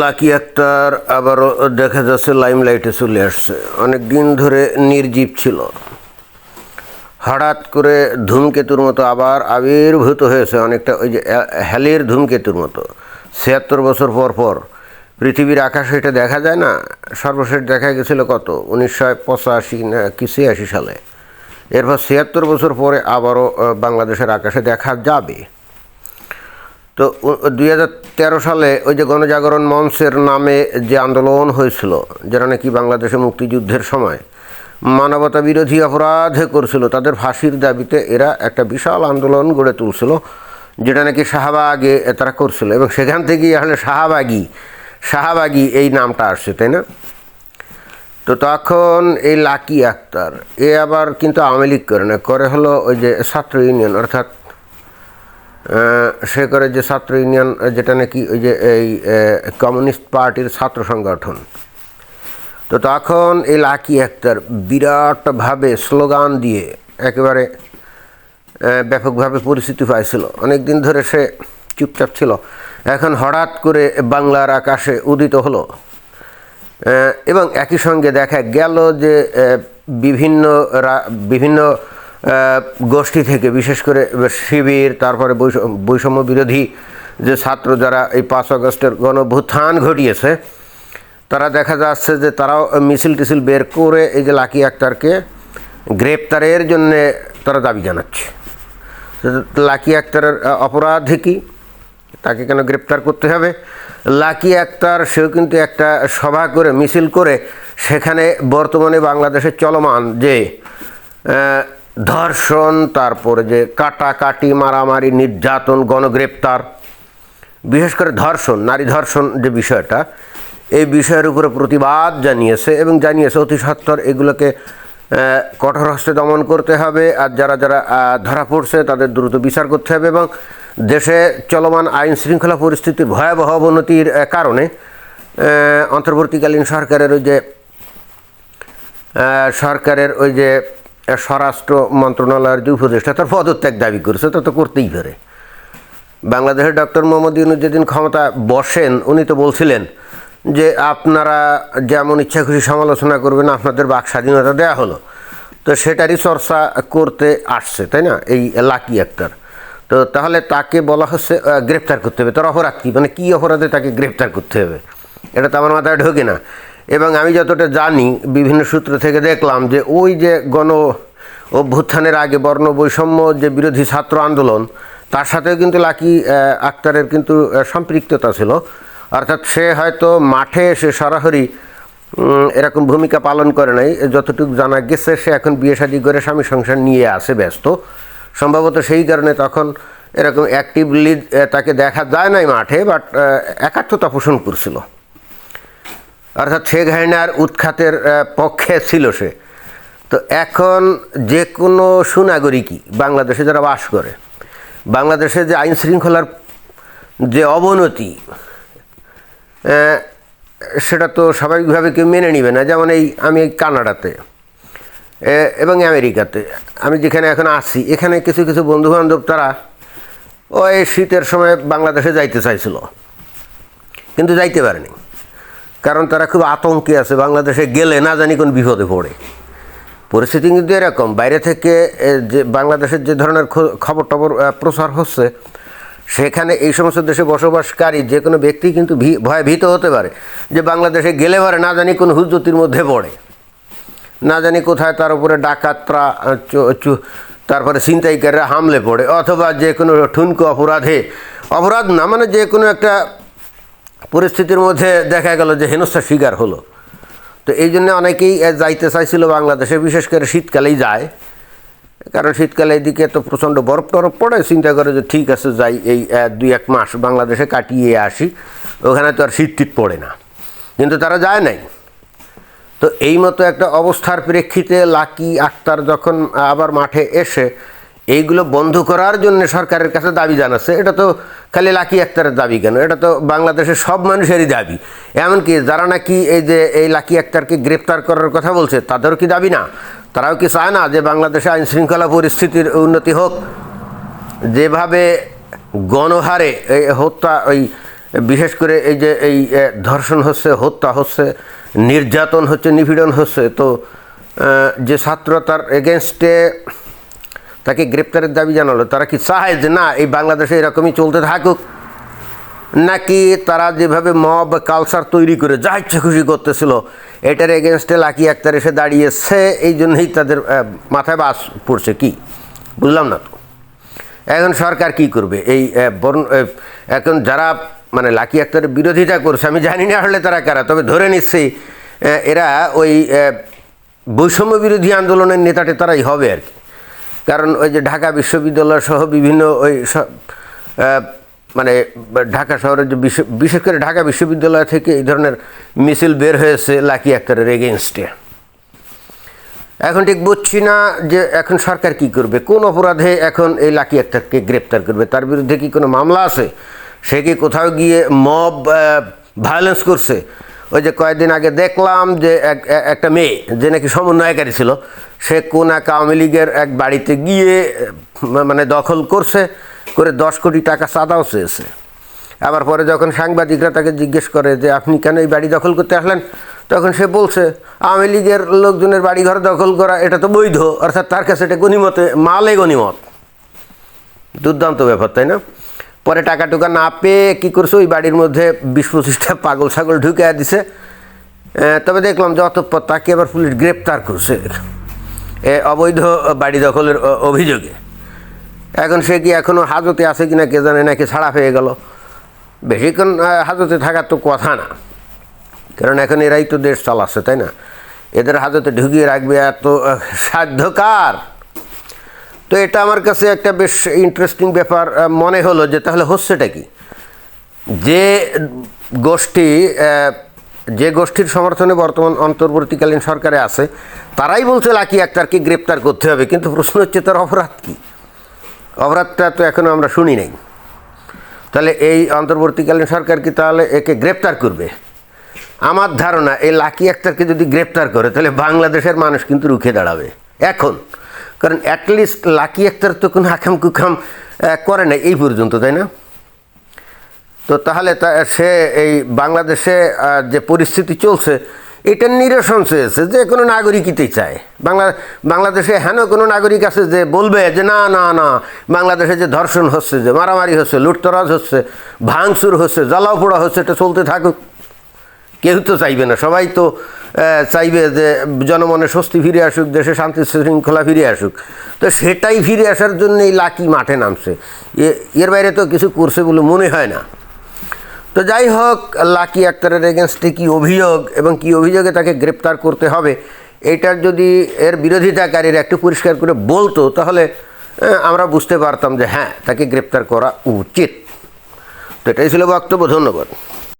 Lucky Akter আবারও দেখা যাচ্ছে লাইমলাইটে চলে আসছে। অনেক দিন ধরে নির্জীব ছিল। হঠাৎ করে ধূমকেতুর মতো আবার আবির্ভূত হয়েছে অনেকটা, ওই যে হ্যালির ধূমকেতুর মতো। ছিয়াত্তর বছর পর পর। পৃথিবীর আকাশে এটা দেখা যায় না? সর্বশেষ দেখা গেছিল কত? উনিশশো পঁচাশি না কি, ছিয়াশি সালে। এরপর ছিয়াত্তর বছর পরে আবারও বাংলাদেশের আকাশে দেখা যাবে। তো দুই হাজার তেরো সালে ওই যে গণজাগরণ মঞ্চের নামে যে আন্দোলন হয়েছিল যারা নাকি বাংলাদেশে মুক্তিযুদ্ধের সময়, মানবতা বিরোধী অপরাধ করছিল, তাদের ফাঁসির দাবিতে এরা একটা বিশাল আন্দোলন গড়ে তুলছিল, যেটা নাকি শাহবাগে তারা করছিল, এবং সেখান থেকেই আসলে শাহবাগি শাহবাগি এই নামটা আসছে, তাই না? তো তখন এই লাকি আক্তার, এ আবার কিন্তু আওয়ামী লীগ করে না, করে হলো ওই যে ছাত্র ইউনিয়ন, অর্থাৎ সে করে যে ছাত্র ইউনিয়ন যেটা নাকি ওই যে এই কমিউনিস্ট পার্টির ছাত্র সংগঠন। তো তখন এই লাকি আক্তার বিরাটভাবে স্লোগান দিয়ে একেবারে ব্যাপকভাবে পরিচিতি পাইছিল। অনেক দিন ধরে সে চুপচাপ ছিল। এখন হঠাৎ করে বাংলার আকাশে উদিত হলো। এবং একই সঙ্গে দেখা গেল যে বিভিন্ন বিভিন্ন গোষ্ঠী থেকে, বিশেষ করে শিবির, তারপরে বৈষ- বৈষম্য বিরোধী যে ছাত্র যারা এই পাঁচ আগস্টের গণভুত্থান ঘটিয়েছে, তারা দেখা যাচ্ছে যে তারাও মিছিল টিছিল বের করে এই যে লাকি আক্তারকে গ্রেপ্তারের জন্যে তারা দাবি জানাচ্ছে। লাকি আক্তারের অপরাধ কি? তাকে কেন গ্রেপ্তার করতে হবে? লাকি আক্তার, সেও কিন্তু একটা সভা করে, মিছিল করে, সেখানে বর্তমানে বাংলাদেশে চলমান যে ধর্ষণ, তারপরে যে কাটাকাটি, মারামারি, নির্যাতন, গণগ্রেপ্তার। বিশেষ করে ধর্ষণ, নারী ধর্ষণ যে বিষয়টা, এই বিষয়ের উপরে প্রতিবাদ জানিয়েছে এবং জানিয়েছে অতি সত্বর এগুলোকে কঠোর হস্তে দমন করতে হবে আর যারা যারা ধরা পড়ছে তাদের দ্রুত বিচার করতে হবে এবং দেশে চলমান আইন শৃঙ্খলা পরিস্থিতির ভয়াবহ অবনতির কারণে অন্তর্বর্তীকালীন সরকারের ওই যে সরকারের ওই যে স্বরাষ্ট্র মন্ত্রণালয়ের যে উপদেষ্টা, তার পদত্যাগ দাবি করেছে তা তো করতেই পারে। বাংলাদেশের ডক্টর মোহাম্মদ ইউনুস যেদিন ক্ষমতা বসেন, উনি তো বলছিলেন যে, আপনারা যেমন ইচ্ছা খুশি সমালোচনা করবেন, আপনাদের বাক স্বাধীনতা দেওয়া হলো। তো সেটারই চর্চা করতে আসছে, তাই না? এই লাকি আক্তার তো তাহলে তাকে বলা হচ্ছে গ্রেপ্তার করতে হবে। তার অপরাধ কী? মানে কী অপরাধে তাকে গ্রেপ্তার করতে হবে? এটা তো আমার মাথায় ঢোকে না। এবং আমি যতটা জানি, বিভিন্ন সূত্র থেকে দেখলাম যে ওই যে গণ অভ্যুত্থানের আগে বর্ণ বৈষম্য যে বিরোধী ছাত্র আন্দোলন, তার সাথেও কিন্তু লাকি আক্তারের কিন্তু সম্পৃক্ততা ছিল। অর্থাৎ সে হয়তো মাঠে সে সরাসরি এরকম ভূমিকা পালন করে নাই। যতটুকু জানা গেছে, সে এখন বিয়ে শাদী করে স্বামী সংসার নিয়ে আসে ব্যস্ত। সম্ভবত সেই কারণে তখন এরকম অ্যাক্টিভলি তাকে দেখা যায় নাই মাঠে বাট একাত্মতা পোষণ করছিল। অর্থাৎ শেখ হাসিনার উৎখাতের পক্ষে ছিল সে। তো এখন যে কোনো সুনাগরিকই বাংলাদেশে যারা বাস করে, বাংলাদেশে যে আইন শৃঙ্খলার যে অবনতি সেটা তো স্বাভাবিকভাবে কেউ মেনে নিবে না। যেমন এই আমি এই কানাডাতে এবং আমেরিকাতে, আমি যেখানে এখন আছি, এখানে কিছু কিছু বন্ধুবান্ধব তারা ওই শীতের সময় বাংলাদেশে যাইতে চাইছিল, কিন্তু যাইতে পারেনি। কারণ তারা খুব আতঙ্কে আছে, বাংলাদেশে গেলে না জানি কোন বিপদে পড়ে। পরিস্থিতি কিন্তু এরকম। বাইরে থেকে যে বাংলাদেশের যে ধরনের খবর টবর প্রচার হচ্ছে, সেখানে এই সমস্ত দেশে বসবাসকারী যে কোনো ব্যক্তি কিন্তু ভয়ে ভীত হতে পারে যে বাংলাদেশে গেলে পারে না জানি কোন হুজ্জতির মধ্যে পড়ে। না জানি কোথায় তার উপরে ডাকাতরা তারপরে ছিনতাইকারীরা হামলে পড়ে, অথবা যে কোনো ঠুনকো অপরাধে, অপরাধ না মানে যে কোনো একটা পরিস্থিতির মধ্যে দেখা গেল যে হেনস্থার শিকার হলো। তো এই জন্য অনেকেই যাইতে চাইছিল বাংলাদেশে, বিশেষ করে শীতকালেই যায়। কারণ শীতকালে এদিকে তো প্রচণ্ড বরফ টরফ পড়ে, চিন্তা করে যে ঠিক আছে, যাই এই দুই এক মাস বাংলাদেশে কাটিয়ে আসি, ওখানে তো আর শীত টিত পড়ে না। কিন্তু তারা যায় নাই। তো এই মতো একটা অবস্থার প্রেক্ষিতে লাকি আক্তার যখন আবার মাঠে এসে, এইগুলো বন্ধ করার জন্য সরকারের কাছে দাবি জানাচ্ছে, এটা তো খালি লাকি আক্তারের দাবি কেন? এটা তো বাংলাদেশের সব মানুষেরই দাবি। এমনকি যারা নাকি এই যে এই লাকি আক্তারকে গ্রেপ্তার করার কথা বলছে, তাদেরও কি দাবি না? তারাও কি চায় না যে বাংলাদেশে আইন শৃঙ্খলা পরিস্থিতির উন্নতি হোক। যেভাবে গণহারে এই হত্যা, ওই বিশেষ করে এই যে এই ধর্ষণ হচ্ছে, হত্যা হচ্ছে, নির্যাতন হচ্ছে, নিপীড়ন হচ্ছে, তো যে ছাত্র তার এগেনস্টে তাকে গ্রেপ্তারের দাবি জানালো। তারা কি চায় যে না, এই বাংলাদেশে এরকমই চলতে থাকুক? নাকি তারা যেভাবে মব কালচার তৈরি করে যা ইচ্ছা খুশি করতেছিল, এটার এগেনস্টে লাকি আক্তার এসে দাঁড়িয়েছে, এই জন্যই তাদের মাথায় বাস পড়ছে কি? বুঝলাম না তো। এখন সরকার কি করবে? এই বর্ণ এখন যারা মানে লাকি আক্তারের বিরোধিতা করছে, আমি জানি না হলে তারা কারা, তবে ধরে নিচ্ছি এরা ওই বৈষম্য বিরোধী আন্দোলনের নেতাটে তারাই হবে আর কি। কারণ ওই যে ঢাকা বিশ্ববিদ্যালয় সহ বিভিন্ন ওই মানে ঢাকা শহরের যে বিশেষ করে ঢাকা বিশ্ববিদ্যালয় থেকে এই ধরনের মিছিল বের হয়েছে লাকি আক্তারের এগেনস্টে এখন ঠিক বুঝছি না যে এখন সরকার কি করবে। কোন অপরাধে এখন এই লাকি আক্তারকে গ্রেপ্তার করবে? তার বিরুদ্ধে কি কোনো মামলা আছে? সে কি কোথাও গিয়ে মব ভায়োলেন্স করছে? ওই যে কয়েকদিন আগে দেখলাম যে এক একটা মেয়ে, যে নাকি সমন্বয়কারী ছিল সে কোন এক আওয়ামী লীগের এক বাড়িতে গিয়ে মানে দখল করছে, করে দশ কোটি টাকা চাঁদাও চেয়েছে। আবার পরে যখন সাংবাদিকরা তাকে জিজ্ঞেস করে যে, আপনি কেন এই বাড়ি দখল করতে আসলেন? তখন সে বলছে, আওয়ামী লীগের লোকজনের বাড়িঘর দখল করা, এটা তো বৈধ। অর্থাৎ তার কাছে এটা গণিমতে, মালে গণিমত। দুর্দান্ত ব্যাপার, তাই না? পরে টাকা টুকা না পেয়ে কী করছে? ওই বাড়ির মধ্যে বিশ পঁচিশটা পাগল ছাগল ঢুকে দিছে। তবে দেখলাম যে অতঃপর তাকে আবার পুলিশ গ্রেপ্তার করছে। অবৈধ বাড়ি দখলের অভিযোগে। এখন সে কি এখনও হাজতে আছে কিনা কে জানে, নাকি ছাড়া পেয়ে গেল। বেশিক্ষণ হাজতে থাকার তো কথা না। কারণ এখন এরাই তো দেশ চালাচ্ছে, তাই না? এদের হাজতে ঢুকিয়ে রাখবে এত সাধ্যকার। তো এটা আমার কাছে একটা বেশ ইন্টারেস্টিং ব্যাপার মনে হলো যে তাহলে হচ্ছেটা কি? যে গোষ্ঠী যে গোষ্ঠীর সমর্থনে বর্তমান অন্তর্বর্তীকালীন সরকারে আছে, তারাই বলছে লাকি আক্তারকে গ্রেপ্তার করতে হবে। কিন্তু প্রশ্ন হচ্ছে, তার অপরাধ কী? অপরাধটা তো এখনও আমরা শুনি নাই। তাহলে এই অন্তর্বর্তীকালীন সরকার কি তাহলে একে গ্রেপ্তার করবে? আমার ধারণা, এই লাকি আক্তারকে যদি গ্রেপ্তার করে, তাহলে বাংলাদেশের মানুষ কিন্তু রুখে দাঁড়াবে। এখন, কারণ অ্যাটলিস্ট লাকি আক্তার তো কোনো হাকাম কুখাম করে না এই পর্যন্ত, তাই না? তো তাহলে সে এই বাংলাদেশে যে পরিস্থিতি চলছে এটার নিরসন চেয়েছে যে কোনো নাগরিকইতেই চায়। বাংলা, বাংলাদেশে হেন কোনো নাগরিক আছে যে বলবে যে না না না, বাংলাদেশে যে ধর্ষণ হচ্ছে, যে মারামারি হচ্ছে, লুটতরাজ হচ্ছে, ভাঙচুর হচ্ছে, জ্বালাও পোড়া হচ্ছে, এটা চলতে থাকুক। কেউ তো চাইবে না। সবাই তো চাইবে যে জনমনে স্বস্তি ফিরে আসুক, দেশে শান্তি শৃঙ্খলা ফিরে আসুক। তো সেটাই ফিরে আসার জন্য এই লাকি মাঠে নামছে। এর বাইরে তো কিছু করছে বলে মনে হয় না। তো যাই হোক, লাকি আক্তারের এগেনস্টে কী অভিযোগ এবং কি অভিযোগে তাকে গ্রেপ্তার করতে হবে, এটার যদি এর বিরোধিতাকারীরা একটু পরিষ্কার করে বলতো, তাহলে আমরা বুঝতে পারতাম যে হ্যাঁ তাকে গ্রেপ্তার করা উচিত। তো এটাই ছিল বক্তব্য, ধন্যবাদ।